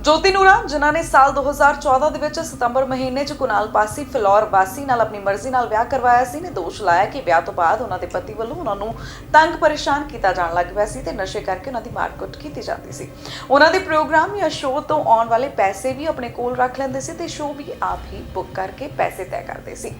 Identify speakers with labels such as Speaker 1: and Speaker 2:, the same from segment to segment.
Speaker 1: ਜੋਤੀ ਨੂਰਾ, ਜਿਨ੍ਹਾਂ ਨੇ ਸਾਲ 2014 ਦੇ ਵਿੱਚ ਸਤੰਬਰ ਮਹੀਨੇ 'ਚ ਕੁਨਾਲ ਪਾਸੀ ਫਲੋਰ ਵਾਸੀ ਨਾਲ ਆਪਣੀ ਮਰਜ਼ੀ ਨਾਲ ਵਿਆਹ ਕਰਵਾਇਆ ਸੀ ਨੇ ਦੋਸ਼ ਲਾਇਆ ਕਿ ਵਿਆਹ ਤੋਂ ਬਾਅਦ ਉਹਨਾਂ ਦੇ ਪਤੀ ਵੱਲੋਂ ਉਹਨਾਂ ਨੂੰ ਤੰਗ ਪਰੇਸ਼ਾਨ ਕੀਤਾ ਜਾਣ ਲੱਗ ਪਿਆ ਸੀ ਤੇ ਨਸ਼ੇ ਕਰਕੇ ਉਹਨਾਂ ਦੀ ਮਾਰਕੁੱਟ ਕੀਤੀ ਜਾਂਦੀ ਸੀ। ਉਹਨਾਂ ਦੇ ਪ੍ਰੋਗਰਾਮ ਜਾਂ ਸ਼ੋਅ ਤੋਂ ਆਉਣ ਵਾਲੇ ਪੈਸੇ ਵੀ ਆਪਣੇ ਕੋਲ ਰੱਖ ਲੈਂਦੇ ਸੀ ਤੇ ਸ਼ੋਅ ਵੀ ਆਪ ਹੀ ਬੁੱਕ ਕਰਕੇ ਪੈਸੇ ਤੈਅ ਕਰਦੇ ਸੀ।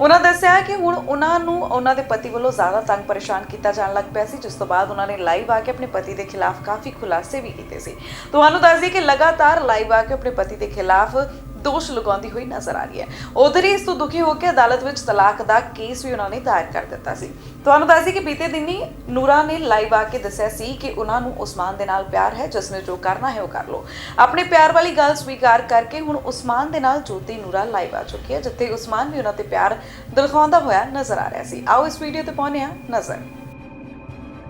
Speaker 1: ਉਹਨਾਂ ਦੱਸਿਆ ਕਿ ਹੁਣ ਉਹਨਾਂ ਨੂੰ ਉਹਨਾਂ ਦੇ ਪਤੀ ਵੱਲੋਂ ਜ਼ਿਆਦਾ ਤੰਗ ਪਰੇਸ਼ਾਨ ਕੀਤਾ ਜਾਣ ਲੱਗ ਪਿਆ ਸੀ, ਜਿਸ ਤੋਂ ਬਾਅਦ ਉਹਨਾਂ ਨੇ ਲਾਈਵ ਆ ਕੇ ਆਪਣੇ ਪਤੀ ਦੇ ਖਿਲਾਫ ਕਾਫੀ ਖੁਲਾਸੇ ਵੀ ਕੀਤੇ ਸੀ। ਤੁਹਾਨੂੰ ਦੱਸ ਦਈਏ ਕਿ ਲਗਾਤਾਰ ਲਾਈਵ ਆ ਕੇ ਆਪਣੇ ਪਤੀ ਦੇ ਖਿਲਾਫ ਦੋਸ਼ ਲਗਾਉਂਦੀ ਹੋਈ ਨਜ਼ਰ ਆ ਰਹੀ ਹੈ। ਉਧਰ ਹੀ ਇਸ ਤੋਂ ਦੁਖੀ ਹੋ ਕੇ ਅਦਾਲਤ ਵਿੱਚ ਤਲਾਕ ਦਾ ਕੇਸ ਵੀ ਉਹਨਾਂ ਨੇ ਦਾਇਰ ਕਰ ਦਿੱਤਾ ਸੀ। ਤੁਹਾਨੂੰ ਦੱਸ ਕਿ ਬੀਤੇ ਦਿਨੀ ਨੂਰਾ ਨੇ ਲਾਈਵ ਆ ਕੇ ਦੱਸਿਆ ਸੀ ਕਿ ਉਹਨਾਂ ਨੂੰ ਉਸਮਾਨ ਦੇ ਨਾਲ ਪਿਆਰ ਹੈ, ਜਿਸ ਨੇ ਜੋ ਕਰਨਾ ਹੈ ਉਹ ਕਰ ਲੋ ਆਪਣੇ ਪਿਆਰ ਵਾਲੀ ਗੱਲ ਸਵੀਕਾਰ ਕਰਕੇ ਹੁਣ ਉਸਮਾਨ ਦੇ ਨਾਲ ਜੋਤੀ ਨੂਰਾ ਲਾਈਵ ਆ ਚੁੱਕੀ ਹੈ, ਜਿੱਥੇ ਉਸਮਾਨ ਵੀ ਉਹਨਾਂ ਤੇ ਪਿਆਰ ਦਿਖਾਉਂਦਾ ਹੋਇਆ ਨਜ਼ਰ ਆ ਰਿਹਾ ਸੀ। ਆਓ ਇਸ ਵੀਡੀਓ ਤੇ ਪਾਉਂਦੇ ਹਾਂ ਨਜ਼ਰ।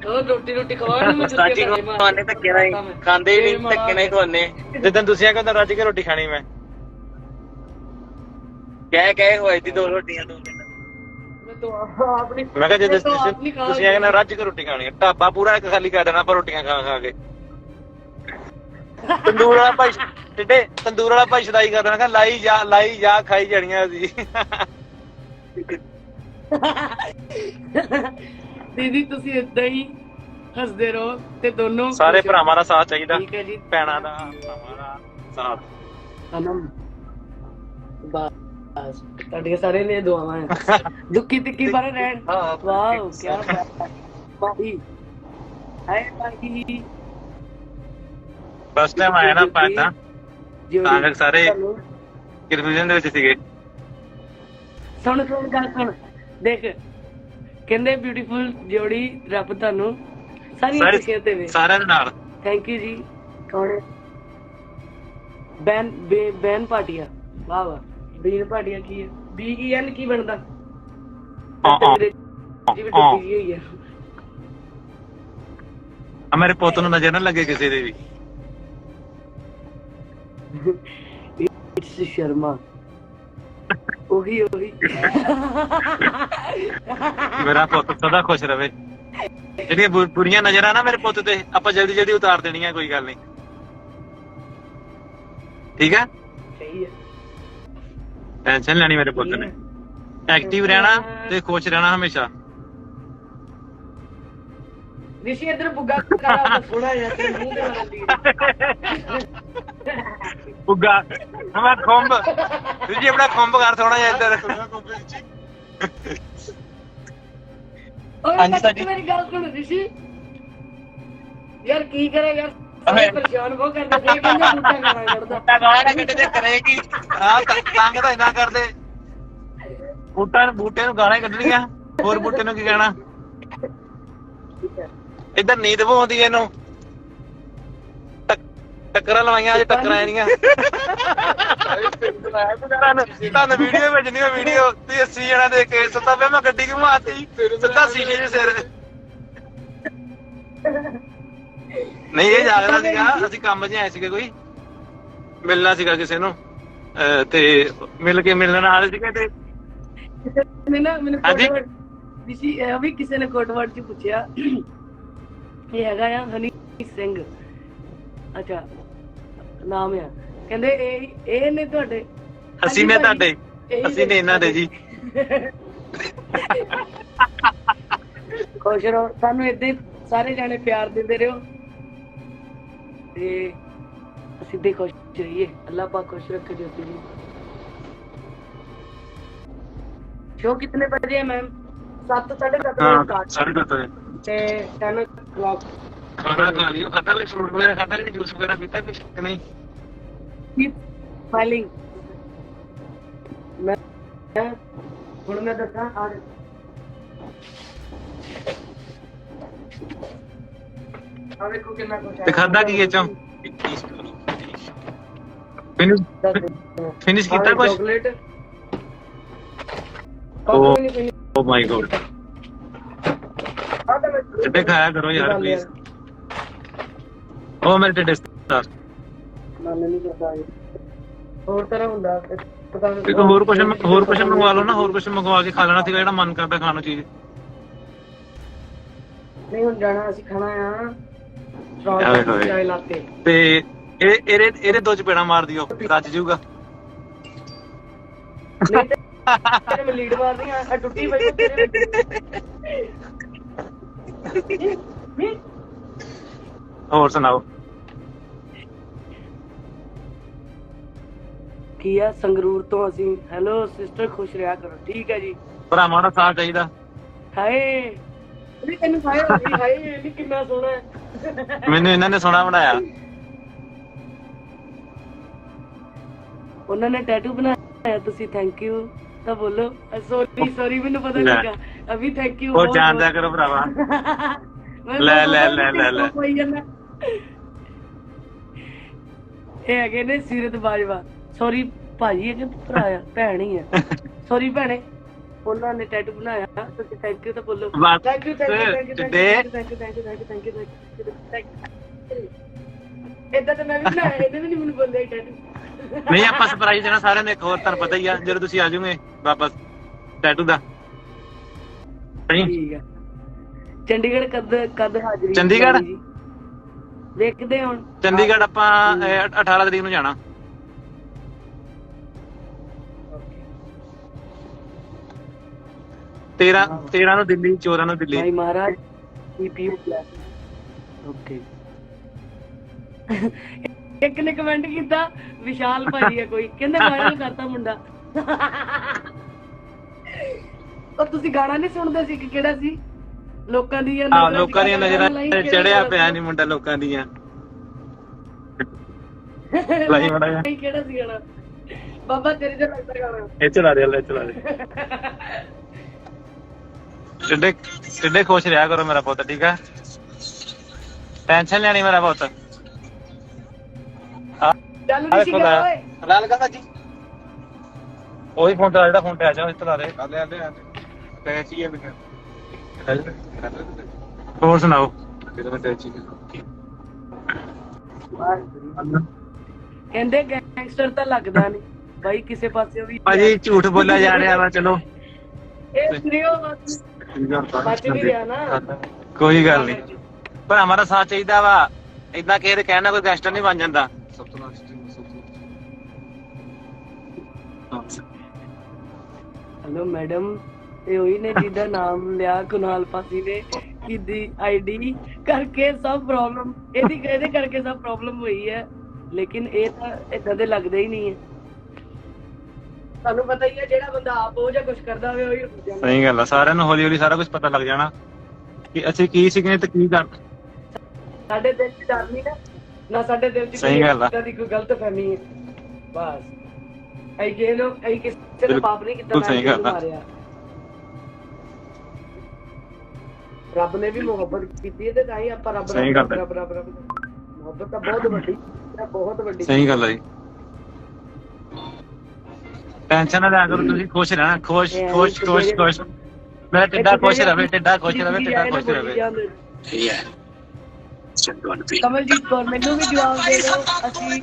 Speaker 2: ਉਹ ਰੋਟੀ ਰੋਟੀ ਖਵਾਉਣ ਨੂੰ
Speaker 3: ਸਾਚੀ ਖਵਾਨੇ ਧੱਕੇ ਨਾਲ ਹੀ। ਖਾਂਦੇ ਹੀ ਨਹੀਂ ਧੱਕੇ ਨਾਲ ਹੀ ਖਵਾਨੇ ਜਿੱਦਨ ਤੁਸੀਂ ਆ ਕਹਿੰਦਾ ਰੱਜ ਕੇ ਰੋਟੀ ਖਾਣੀ ਮੈਂ। ਕਹਿ ਕਹਿ ਹੋਈ ਦੀ ਦੋ ਰੋਟੀਆਂ ਦੋ ਦਿਨ
Speaker 2: ਮੈਂ ਤਾਂ ਆਪਣੀ
Speaker 3: ਮੈਂ ਕਿਹਾ ਜੇ
Speaker 2: ਮੈਂ ਤਾਂ
Speaker 3: ਤੁਸੀਂ
Speaker 2: ਆਪ ਨਹੀਂ ਖਾ
Speaker 3: ਤੁਸੀਂ ਆ ਕਹਿੰਦਾ ਰੱਜ ਕੇ ਰੋਟੀ ਖਾਣੀ ਹੈ। ਢਾਬਾ ਪੂਰਾ ਇੱਕ ਖਾਲੀ ਕਰ ਦੇਣਾ ਆਪਾਂ ਰੋਟੀਆਂ ਖਾ ਖਾ ਕੇ। ਤੰਦੂਰ ਵਾਲਾ ਭਾਈ ਟਿੱਡੇ ਤੰਦੂਰ ਵਾਲਾ ਭਾਈ ਸ਼ਦਾਈ ਕਰ ਦੇਣਾ ਕਹਿੰਦਾ ਲਾਈ ਜਾ ਲਾਈ ਜਾ ਖਾਈ ਜਾਣੀਆਂ ਅਸੀਂ।
Speaker 2: ਦੀਦੀ ਤੁਸੀਂ ਇਦਾਂ ਹੀ ਹੱਸਦੇ ਰਹੋ ਤੇ ਦੋਨੋਂ
Speaker 3: ਸਾਰੇ
Speaker 2: ਖੁਸ਼ ਰਹੋ।
Speaker 3: ਭਰਾਵਾਂ ਦਾ ਸਾਥ ਚਾਹੀਦਾ
Speaker 2: ਠੀਕ ਹੈ ਜੀ।
Speaker 3: ਭੈਣਾਂ ਦਾ ਭਰਾਵਾਂ ਦਾ ਸਾਥ।
Speaker 2: ਅਨਮ ਬਸ ਤੁਹਾਡੀਆਂ ਸਾਰੇ ਲਈ ਦੁਆਵਾਂ ਹੈ। ਦੁੱਖੀ ਤਿੱਖੀ ਪਰ ਰਹਿਣ।
Speaker 3: ਹਾਂ,
Speaker 2: ਵਾਓ ਕੀ ਬਾਤ ਭਾਈ ਹਾਏ ਭਾਈ।
Speaker 3: ਫਸਟ ਟਾਈਮ ਆਇਆ ਨਾ ਆਪਾਂ ਤਾਂ
Speaker 2: ਜਿਉੜੀ
Speaker 3: ਤਾਂ ਕਰਕੇ ਸਾਰੇ- ਕਨਫਿਊਜ਼ਨ ਦੇ ਵਿੱਚ ਸੀਗੇ।
Speaker 2: ਸੁਣ ਸੁਣ ਗੱਲ ਸੁਣ। ਦੇਖ ਕਹਿੰਦੇ ਬਿਊਟੀਫੁਲ ਜੋੜੀ ਰੱਬ ਤੁਹਾਨੂੰ ਸਾਰੀ
Speaker 3: ਸਾਰੇ
Speaker 2: ਖੁਸ਼ੀਆਂ ਦੇਵੇ
Speaker 3: ਸਾਰਿਆਂ ਦੇ ਨਾਲ।
Speaker 2: ਥੈਂਕ ਯੂ ਜੀ। ਕੌਣ? ਹੈ? ਬੈਨ ਬੈਨ ਪਾਟੀਆ ਵਾਹ ਵਾਹ। ਬੀਨ ਪਾਟੀਆ ਕੀ ਹੈ? ਬੀ ਈ ਐਨ ਕੀ ਬਣਦਾ? ਹੋਈ ਹੈ।
Speaker 3: ਆ। ਮੇਰੇ ਪੁੱਤ ਨੂੰ ਨਜ਼ਰ ਨਾ ਲੱਗੇ ਕਿਸੇ ਦੇ ਵੀ।
Speaker 2: ਇਟਸ ਸ਼ਰਮਾ। ਉਹੀ ਉਹੀ।
Speaker 3: ਮੇਰਾ ਪੁੱਤ ਸਦਾ ਖੁਸ਼ ਰਵੇ। ਜਿਹੜੀਆਂ ਬੁ- ਬੁਰੀਆਂ ਨਜ਼ਰਾਂ ਨਾ ਮੇਰੇ ਪੁੱਤ ਤੇ ਆਪਾਂ ਜਲਦੀ ਜਲਦੀ ਉਤਾਰ ਦੇਣੀਆਂ ਕੋਈ ਗੱਲ ਨਹੀਂ। ਠੀਕ ਹੈ
Speaker 2: ਸਹੀ ਹੈ
Speaker 3: ਟੈਨਸ਼ਨ ਲੈਣੀ ਮੇਰੇ ਪੁੱਤ ਨੇ। ਐਕਟਿਵ ਰਹਿਣਾ ਤੇ ਖੁਸ਼ ਰਹਿਣਾ ਹਮੇਸ਼ਾ।
Speaker 2: ਰਿਸ਼ੀ ਇਧਰ ਬੁੱਗਾ ਕਰਾ ਥੋੜਾ ਜਿਹਾ ਤੇ ਮੂੰਹ ਤੇ ਮਾਰਦੀ
Speaker 3: ਬੁੱਗਾ ਮੈਂ ਖੰਭ। ਤੁਸੀਂ ਆਪਣਾ ਖੰਭ ਕਰ ਥੋੜਾ ਜਿਹਾ ਇੱਧਰ। ਹਾਂਜੀ ਸਾਡੀ-
Speaker 2: ਮੇਰੀ ਗੱਲ ਸੁਣ ਰਿਸ਼ੀ। ਯਾਰ ਕੀ ਕਰੇ ਯਾਰ? ਪਰੇਸ਼ਾਨ ਬਹੁਤ ਕਰਦੇ ਸੀ ਕਹਿੰਦੇ ਬੁੱਢਾ ਕਰਾਂ ਕਰਦਾ
Speaker 3: ਤਾਂ ਗਾਣਾ ਨਾ ਕਿਤੇ ਤੇ ਕਰੇਗੀ ਆ ਤੰਗ ਤਾਂ ਇਨਾ ਕਰਦੇ। ਬੂਟਾ ਨੂੰ ਬੂਟੇ ਨੂੰ ਗਾਣਾ ਕੱਢਣੀਆਂ? ਹੋਰ ਬੂਟੇ ਨੂੰ ਕੀ ਕਹਿਣਾ? ਇੱਧਰ ਨੀਂਦ ਪਵਾਉਂਦੀ ਇਹਨੂੰ। ਟੱਕ- ਟੱਕਰਾਂ ਲਵਾਈਆਂ ਅੱਜ ਟੱਕਰਾਂ ਆਣੀਆਂ ਤੁਹਾਨੂੰ ਵੀਡੀਓ ਭੇਜਣੀ ਹੈ ਵੀਡੀਓ। ਤੇ 80 ਜਣਾ ਦੇ ਕੇ ਸੁੱਤਾ ਪਿਆ ਮੈਂ ਗੱਡੀ ਘੁਮਾਤੀ ਸਿੱਧਾ ਸੀਨੇ ਦੇ ਸਿਰ। ਨਹੀਂ ਇਹ ਜਾਗਦਾ ਸੀਗਾ ਅਸੀਂ ਕੰਮ 'ਚ ਆਏ ਸੀਗੇ ਕੋਈ। ਮਿਲਣਾ ਸੀਗਾ ਕਿਸੇ ਨੂੰ। ਤੇ ਮਿਲ ਕੇ ਮਿਲਣ ਆਏ ਸੀਗੇ ਤੇ
Speaker 2: ਮੈਨੂੰ ਨਾ ਮੈਨੂੰ ਇਹ ਵੀ ਕਿਸੇ ਨੇ ਕੋਟਵਰਡ ਚ ਪੁੱਛਿਆ। ਇਹ ਹੈਗਾ ਆ ਹਨੀ ਸਿੰਘ। ਅੱਛਾ ਨਾਮ ਆ। ਕਹਿੰਦੇ ਇਹ ਇਹ ਨੇ ਤੁਹਾਡੇ।
Speaker 3: ਅਸੀਂ ਨੇ ਤੁਹਾਡੇ। ਅਸੀਂ ਨੇ ਇਹਨਾਂ ਦੇ ਜੀ।
Speaker 2: ਖੁਸ਼ ਰਹੋ। ਸਾਨੂੰ ਇਦਾਂ ਸਾਰੇ ਜਾਣੇ ਪਿਆਰ ਦਿੰਦੇ ਰਹੋ। ਤੇ ਅਸੀਂ ਦੇ ਖੁਸ਼ ਰਹੀਏ। ਅੱਲਾਹ ਪਾਕ ਖੁਸ਼ ਰੱਖੇ ਜੋਤੀ ਜੀ। ਸ਼ੋ ਕਿਤਨੇ ਵਜੇ ਹੈ ਮੈਮ 7 7:30
Speaker 3: ਹਾਂ
Speaker 2: ਵਜੇ ਸਟਾਰਟ
Speaker 3: ਸਾਰੇ ਦੱਸੋ
Speaker 2: ਤੇ 10 ਕਲੌਕ
Speaker 3: ਖਾਣਾ ਖਾ ਲਿਓ ਖਾਦਾ ਕੋਈ ਫਰੂਟ ਵਗੈਰਾ ਖਾਦਾ ਕੋਈ ਜੂਸ ਵਗੈਰਾ ਪੀਤਾ ਕੁਛ ਕਿ ਨਹੀਂ?
Speaker 2: ਕੀਪ ਸਮਾਈਲਿੰਗ ਮੈਂ ਹੁਣ ਮੈਂ ਦੱਸਾਂ ਆ ਆ ਵੇਖੋ ਕਿੰਨਾ ਕੁਛ
Speaker 3: ਤੇ ਖਾਦਾ ਕੀ ਇਹ ਚੋਂ? ਫਿਨਿਸ਼ ਫਿਨਿਸ਼ ਕੀਤਾ ਕੁਛ?
Speaker 2: ਚਾਕਲੇਟ
Speaker 3: ਉਹ- ਮਾਈ ਗੋਡ ਸਿੱਧੇ ਖਾਇਆ ਕਰੋ ਯਾਰ ਪਲੀਜ਼ ਉਹ ਮੇਰੇ ਸਟਾਰ
Speaker 2: ਮਨ ਨਹੀਂ ਕਰਦਾ ਇਹ। ਹੋਰ ਤਰ੍ਹਾਂ ਹੁੰਦਾ ਪਤਾ ਨਹੀਂ
Speaker 3: ਇੱਕ ਹੋਰ ਕੁਛ ਹੋਰ ਕੁਛ ਮੰਗਵਾ ਲਓ ਨਾ ਹੋਰ ਕੁਛ ਮੰਗਵਾ ਕੇ ਖਾ ਲੈਣਾ ਸੀਗਾ ਜਿਹੜਾ ਮਨ ਕਰਦਾ ਖਾਣ ਨੂੰ ਚੀਜ਼।
Speaker 2: ਨਹੀਂ ਹੁਣ ਜਾਣਾ ਅਸੀਂ ਖਾਣਾ ਆ। ਚਾय ਲਾਤੇ।
Speaker 3: ਤੇ ਇਹ ਇਹਦੇ ਇਹਦੇ ਦੋ ਚਪੇੜਾ ਮਾਰ ਦਿਓ ਰੱਜ ਜਾਊਗਾ।
Speaker 2: ਨਹੀਂ ਤੇ ਤੇਰੇ ਮੈਂ ਲੀਡ ਮਾਰਦੀ ਆ ਟੁੱਟੀ ਪਈ ਆ ਤੇਰੇ। ਵਿੱਚ।
Speaker 3: ਹੋਰ ਸੁਣਾਓ?
Speaker 2: ਕੀ ਆ ਸੰਗਰੂਰ ਤੋਂ ਅਸੀਂ ਹੈਲੋ ਸਿਸਟਰ ਖੁਸ਼ ਰਿਹਾ ਕਰੋ ਠੀਕ ਹੈ ਜੀ।
Speaker 3: ਭਰਾਵਾਂ ਦਾ ਸਾਥ ਚਾਹੀਦਾ।
Speaker 2: ਹਾਏ ਵੀ ਤੈਨੂੰ ਹਾਏ ਹੋ ਗਈ ਹਾਏ ਇਹ ਵੀ ਕਿੰਨਾ ਸੋਹਣਾ ਹੈ।
Speaker 3: ਮੈਨੂੰ ਇਹਨਾਂ ਨੇ ਸੋਹਣਾ ਬਣਾਇਆ।
Speaker 2: ਉਹਨਾਂ ਨੇ ਟੈਟੂ ਬਣਾਇਆ ਤੁਸੀਂ ਥੈਂਕ ਯੂ ਤਾਂ ਬੋਲੋ। ਸੌਰੀ ਸੌਰੀ ਮੈਨੂੰ ਪਤਾ। ਲੱਗਾ। ਅਭੀ ਥੈਂਕ ਯੂ
Speaker 3: ਉਹ ਜਾਣਦਾ ਕਰੋ ਭਰਾਵਾ ਲੈ, ਲੈ, ਲੈ, ਲੈ, ਲੈ।
Speaker 2: ਇਹ ਹੈਗੇ ਨੇ ਸੀਰਤ ਬਾਜਵਾ ਸੌਰੀ ਭਾਜੀ ਹੈ ਕਿ ਭਰਾ ਆ ਭੈਣ ਹੀ ਹੈ ਸੌਰੀ ਭੈਣੇ ਉਹਨਾਂ ਨੇ ਟੈਟੂ ਬਣਾਇਆ ਤੁਸੀਂ ਥੈਂਕ ਯੂ ਤਾਂ ਬੋਲੋ thank you thank you thank you
Speaker 3: today-
Speaker 2: thank you thank you thank you thank you thank you ਇਦਾਂ ਤਾਂ ਮੈਂ ਵੀ ਬਣਾਇਆ ਇਹਨੇ ਵੀ ਨਹੀਂ ਮੈਨੂੰ ਬੋਲਿਆ ਟੈਟੂ
Speaker 3: ਨਹੀਂ ਆਪਾਂ ਸਰਪ੍ਰਾਈਜ਼ ਦੇਣਾ ਸਾਰਿਆਂ ਨੂੰ ਇੱਕ ਹੋਰ ਤੁਹਾਨੂੰ ਪਤਾ ਹੀ ਆ ਜਦੋਂ ਤੁਸੀਂ ਆ ਜਾਓਗੇ ਵਾਪਸ ਟੈਟੂ ਦਾ ਨਹੀਂ
Speaker 2: ਠੀਕ ਆ। ਚੰਡੀਗੜ੍ਹ ਕਦ ਕਦ ਹਾਜ਼ਰੀ
Speaker 3: ਚੰਡੀਗੜ੍ਹ?
Speaker 2: ਜੀ? ਵੇਖਦੇ ਹੁਣ।
Speaker 3: ਚੰਡੀਗੜ੍ਹ ਆਪਾਂ ਅਹ, 18 ਤਰੀਕ ਨੂੰ ਜਾਣਾ।
Speaker 2: Okay.
Speaker 3: 13 13 ਨੂੰ ਦਿੱਲੀ 14 ਨੂੰ ਦਿੱਲੀ।
Speaker 2: ਭਾਈ ਮਹਾਰਾਜ ਪੀਪੀਯੂ ਓਕੇ। ਇੱਕ ਨੇ ਕਮੈਂਟ ਕੀਤਾ ਵਿਸ਼ਾਲ ਭਾਜੀ ਹੈ ਕੋਈ। ਕਹਿੰਦੇ ਵਾਇਰਲ ਕਰਤਾ ਮੁੰਡਾ। ਉਹ ਤੁਸੀਂ ਗਾਣਾ ਨਹੀਂ ਸੁਣਦੇ ਸੀ ਕਿ ਕਿਹੜਾ ਸੀ? ਲੋਕਾਂ ਦੀਆਂ
Speaker 3: ਆ ਲੋਕਾਂ ਦੀਆਂ ਨਜ਼ਰਾਂ ਚੜਿਆ ਪਿਆ ਨਹੀਂ ਮੁੰਡਾ ਲੋਕਾਂ ਦੀਆਂ। ਲਾਈ ਮਾੜਾ।
Speaker 2: ਨਹੀਂ, ਕਿਹੜਾ ਸੀ ਗਾਣਾ? ਬਾਬਾ ਤੇਰੇ ਤੇ ਲੱਗਦਾ ਗਾਣਾ।
Speaker 3: ਇਹ ਚਲਾ ਦੇ ਲੈ ਚਲਾ ਦੇ। ਟਿੱਡੇ ਟਿੱਡੇ ਖੁਸ਼ ਰਿਹਾ ਕਰੋ ਮੇਰਾ ਪੁੱਤ ਠੀਕ ਆ? ਟੈਨਸ਼ਨ ਲੈਣੀ ਮੇਰਾ ਪੁੱਤ। ਆ
Speaker 2: ਚੱਲ ਨਹੀਂ ਸੀਗਾ ਓਏ।
Speaker 3: ਲਾਲ ਕਾ ਜੀ। ਉਹੀ ਫੋਨ ਤੇ ਆ ਜਿਹੜਾ ਫੋਨ ਤੇ ਆ ਜਾ ਇਸ ਚਲਾ ਦੇ। ਲੈ ਲੈ ਟੈਚੀ ਹੈ ਬਿਕਰ ਹੋਰ ਸੁਣਾਓ? ਕਿਤੇ ਮੈਂ ਟੈਚੀ
Speaker 2: ਕਹਿੰਦੇ ਗੈਂਗਸਟਰ ਤਾਂ ਲੱਗਦਾ ਨਹੀਂ ਬਾਈ ਕਿਸੇ ਪਾਸੇ ਵੀ
Speaker 3: ਭਾਜੀ ਝੂਠ ਬੋਲਿਆ ਜਾ ਰਿਹਾ ਵਾ ਚਲੋ।
Speaker 2: ਇਹ ਵੀਡੀਓ ਬਚ ਵੀ ਗਿਆ ਨਾ।
Speaker 3: ਕੋਈ ਗੱਲ ਨਹੀਂ ਪਰ ਹਮਾਰਾ ਸਾਥ ਚਾਹੀਦਾ ਵਾ। ਇਦਾਂ ਕਿਸੇ ਦੇ ਕਹਿਣਾ ਕੋਈ ਗੈਸਟਰ ਨਹੀਂ ਬਣ ਜਾਂਦਾ।
Speaker 2: Hello madam. ਇਹ ਉਹੀ ਨੇ ਜਿਹਦਾ ਨਾਮ ਲਿਆ ਕੁਨਾਲ ਪਾਸੀ ਨੇ ਕਿਦੀ ਆਈਡੀ ਕਰਕੇ ਸਭ ਪ੍ਰੋਬਲਮ ਇਹਦੀ ਇਹਦੇ ਕਰਕੇ ਸਭ ਪ੍ਰੋਬਲਮ ਹੋਈ ਹੈ ਲੇਕਿਨ ਇਹ ਤਾਂ ਇਦਾਂ ਦੇ ਲੱਗਦੇ ਹੀ ਨਹੀਂ ਹੈ। ਤੁਹਾਨੂੰ ਪਤਾ ਹੀ ਹੈ ਜਿਹੜਾ ਬੰਦਾ ਆਪ ਉਹ ਜਾਂ ਕੁਝ ਕਰਦਾ ਹੋਵੇ ਉਹੀ ਹੋ ਜਾਂਦਾ।
Speaker 3: ਸਹੀ ਗੱਲ ਆ ਸਾਰਿਆਂ ਨੂੰ ਹੌਲੀ ਹੌਲੀ ਸਾਰਾ ਕੁਝ ਪਤਾ ਲੱਗ ਜਾਣਾ ਕਿ ਅਸੀਂ ਕੀ ਸਿੱਖਨੇ ਤੇ ਕੀ ਕਰ
Speaker 2: ਸਾਡੇ ਦਿਲ 'ਚ ਡਰ ਨਹੀਂ ਨਾ ਨਾ ਸਾਡੇ ਦਿਲ 'ਚ
Speaker 3: ਸਹੀ ਗੱਲ ਆ।
Speaker 2: ਕੋਈ ਗਲਤ ਫਹਿਮੀ ਹੈ। ਬਸ। ਐ ਜੇ ਲੋ ਐ ਕਿਸੇ ਦਾ ਪਾਪ ਨਹੀਂ ਕੀਤਾ
Speaker 3: ਸਹੀ
Speaker 2: ਮੈਂ
Speaker 3: ਗੱਲ ਆ।
Speaker 2: ਰੱਬ ਨੇ ਵੀ ਮੁਹੱਬਤ ਕੀਤੀ ਹੈ ਤੇ ਤਾਂ ਹੀ ਆਪਾਂ ਰੱਬ
Speaker 3: ਸਹੀ ਗੱਲ ਹੈ।
Speaker 2: ਰੱਬ ਰੱਬ ਰੱਬ ਮੁਹੱਬਤ ਤਾਂ ਬਹੁਤ ਵੱਡੀ ਹੈ ਬਹੁਤ ਵੱਡੀ।
Speaker 3: ਸਹੀ ਗੱਲ ਜੀ। ਟੈਨਸ਼ਨ ਨਾ ਲਿਆ ਕਰੋ ਤੁਸੀਂ ਖੁਸ਼ ਰਹਿਣਾ ਖੁਸ਼ ਖੁਸ਼ ਖੁਸ਼ ਖੁਸ਼। ਮੇਰਾ ਟਿੱਡਾ ਖੁਸ਼ ਰਵੇ ਟਿੱਡਾ ਖੁਸ਼ ਰਵੇ ਟਿੱਡਾ ਖੁਸ਼ ਰਵੇ।
Speaker 2: ਜਾਂਦੇ। ਕਮਲਜੀਤ ਕੌਰ ਮੈਨੂੰ ਵੀ ਜਵਾਬ ਦੇ ਦਿਓ ਅਸੀਂ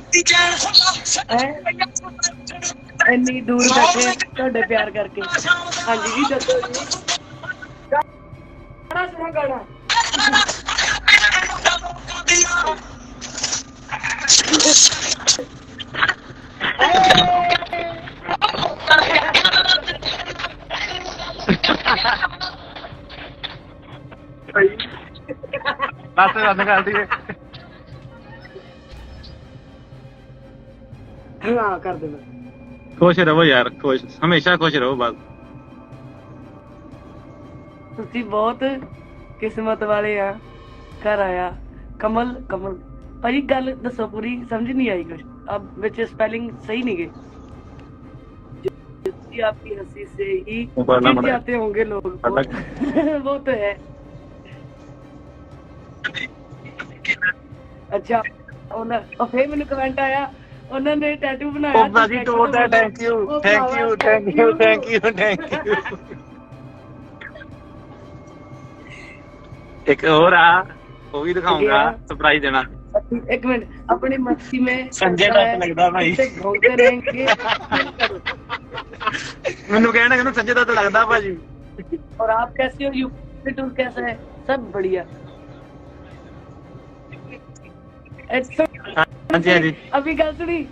Speaker 2: ਹੈਂ? ਇੰਨੀ ਦੂਰ ਬੈਠੇ ਤੁਹਾਡੇ ਪਿਆਰ ਕਰਕੇ। ਹਾਂਜੀ ਜੀ ਦੱਸੋ ਜੀ। ਗਾਣਾ ਸੁਣੋ ਗਾਣਾ
Speaker 3: ਬਸ ਬੰਦ ਕਰ ਦਈਏ
Speaker 2: ਹਾਂ ਕਰ ਦੇ
Speaker 3: ਖੁਸ਼ ਰਹੋ ਯਾਰ ਖੁਸ਼ ਹਮੇਸ਼ਾ ਖੁਸ਼ ਰਹੋ ਬਸ
Speaker 2: ਤੁਸੀਂ ਬਹੁਤ ਕਿਸਮਤ ਵਾਲੇ ਆ ਘਰ ਆਇਆ ਕਮਲ ਕਮਲ ਭਾਜੀ ਗੱਲ ਦੱਸੋ ਪੂਰੀ ਸਮਝ ਨਹੀਂ ਆਈ ਕੁਝ ਅਬ ਵਿੱਚ स्पेलिंग सही नहीं गई जी आपकी हंसी से ही
Speaker 3: मुबारक
Speaker 2: गिर
Speaker 3: मनाए।
Speaker 2: जाते होंगे लोग
Speaker 3: अलग।
Speaker 2: वो तो है ਅੱਛਾ ਉਹਨਾਂ ਉਹ ਫੇਰ ਮੈਨੂੰ ਕਮੈਂਟ ਆਇਆ ਉਹਨਾਂ ਨੇ ਟੈਟੂ ਬਣਾਇਆ
Speaker 3: ਉਹ ਬਾਜੀ ਟੋਟਾ thank you thank you thank you thank you thank you ਇੱਕ ਹੋਰ ਆ ਉਹ ਵੀ ਦਿਖਾਉਂਗਾ ਸਰਪ੍ਰਾਈਜ਼ ਦੇਣਾ
Speaker 2: एक मिनट अपनी मस्ती में
Speaker 3: संजय दत्त लगता भाई।
Speaker 2: ऐसे घूमते रहेंगे
Speaker 3: ਮੈਨੂੰ ਕਹਿਣਾ ਕਿ ਸੰਜੇ ਦਾ ਤਾਂ ਲੱਗਦਾ ਭਾਜੀ
Speaker 2: और आप कैसे हो यूपी टूर कैसा है सब बढ़िया अच्छा
Speaker 3: ਹਾਂਜੀ ਹਾਂਜੀ
Speaker 2: ਅਭੀ ਗੱਲ ਸੁਣੀ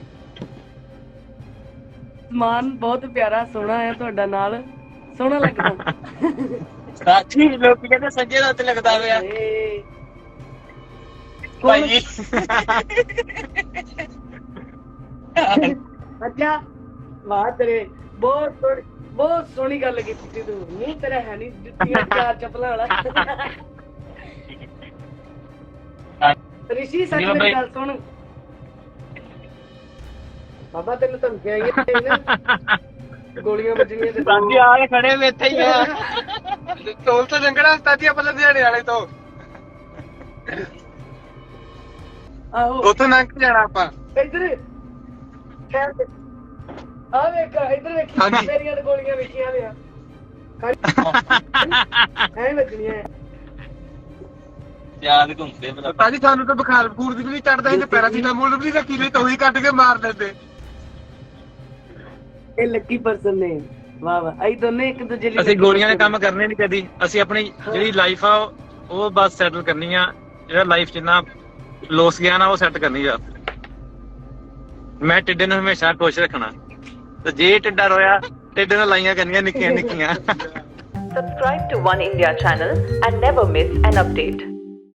Speaker 2: ਸਮਾਨ ਬਹੁਤ ਪਿਆਰਾ ਸੋਹਣਾ ਹੈ ਤੁਹਾਡਾ ਨਾਲ ਸੋਹਣਾ ਲੱਗਦਾ
Speaker 3: ਸਾਚੀ ਲੋਕੀ ਕਹਿੰਦੇ ਸੰਜੇ ਦਾ ਉੱਤੇ ਲੱਗਦਾ ਹੋਇਆ
Speaker 2: ਏ,
Speaker 3: ਭਾਈ
Speaker 2: ਅੱਛਾ ਵਾਹ ਤੇਰੇ ਬਹੁਤ ਸੋਹਣੀ ਬਹੁਤ ਸੋਹਣੀ ਗੱਲ ਕੀਤੀ ਤੂੰ। ਨਹੀਂ ਤੇਰਾ ਹੈ ਨਹੀਂ ਜੁੱਤੀਆਂ ਚਾਰ ਚੱਪਲਾਂ ਵਾਲਾ। ਰਿਸ਼ੀ ਸੱਚ
Speaker 3: ਨਹੀਂ
Speaker 2: ਮੇਰੀ
Speaker 3: ਬਾਬਾ
Speaker 2: ਗੱਲ ਸੁਣ। ਬਾਬਾ ਤੈਨੂੰ ਨੇ ਨਾ। ਗੋਲੀਆਂ ਵੱਜਣੀਆਂ ਤੇ
Speaker 3: ਸਾਡੀ ਆਲੇ ਖੜੇ ਵੇ ਇੱਥੇ ਹੀ ਆ। ਤੋਲ ਤੋਂ ਜੰਗੜਾ ਸਤਾਦੀ ਆਪਾਂ ਲੁਧਿਆਣੇ ਵਾਲੇ ਤੋਂ।
Speaker 2: ਆਹੋ।
Speaker 3: ਉੱਥੋਂ ਲੰਘ ਕੇ ਜਾਣਾ ਆਪਾਂ।
Speaker 2: ਇੱਧਰ ਆ ਵੇਖ ਇੱਧਰ ਵੇਖੀ
Speaker 3: ਹਾਂਜੀ।
Speaker 2: ਮੇਰੀਆਂ ਤਾਂ ਗੋਲੀਆਂ ਵੇਖੀਆਂ ਨੇ ਐ ਵੱਜਣੀਆਂ
Speaker 3: ਯਾਦ ਘੁੰਮਦੇ ਮਤਲਬ ਤਾਜੀ ਸਾਨੂੰ ਤਾਂ ਬੁਖਾਰ ਬਖੂਰ ਦੀ ਵੀ ਨਹੀਂ ਚੜਦਾ ਇਹਨੇ ਪੈਰਾਸੀਟਾਮੋਲ ਵੀ ਨਹੀਂ ਰੱਖੀ ਲਈ ਤਾਂ ਉਹੀ ਕੱਢ ਕੇ ਮਾਰ ਲੈਂਦੇ
Speaker 2: ਇਹ ਲੱਕੀ ਪਰਸਨ ਨੇ। ਵਾਹ ਵਾਹ। ਅਸੀਂ ਦੋਨੇ ਇੱਕ ਦੂਜੇ ਲਈ
Speaker 3: ਅਸੀਂ ਗੋਲੀਆਂ ਦੇ ਕੰਮ ਕਰਨੇ ਨਹੀਂ ਕਦੀ। ਅਸੀਂ ਆਪਣੀ ਜਿਹੜੀ ਲਾਈਫ ਆ ਉਹ ਬਸ ਸੈਟਲ ਕਰਨੀ ਆ। ਜਿਹੜਾ ਲਾਈਫ ਜਿੰਨਾ ਲੋਸ ਗਿਆ ਨਾ ਉਹ ਸੈੱਟ ਕਰਨੀ ਆ। ਮੈਂ ਟਿੱਡੇ ਨੂੰ ਹਮੇਸ਼ਾ ਖੁਸ਼ ਰੱਖਣਾ। ਤੇ ਜੇ ਟਿੱਡਾ ਰੋਇਆ ਟਿੱਡੇ ਨਾਲ ਲਾਈਆਂ ਕਰਨੀਆਂ ਨਿੱਕੀਆਂ ਨਿੱਕੀਆਂ
Speaker 4: Subscribe to One India channel and never miss an update.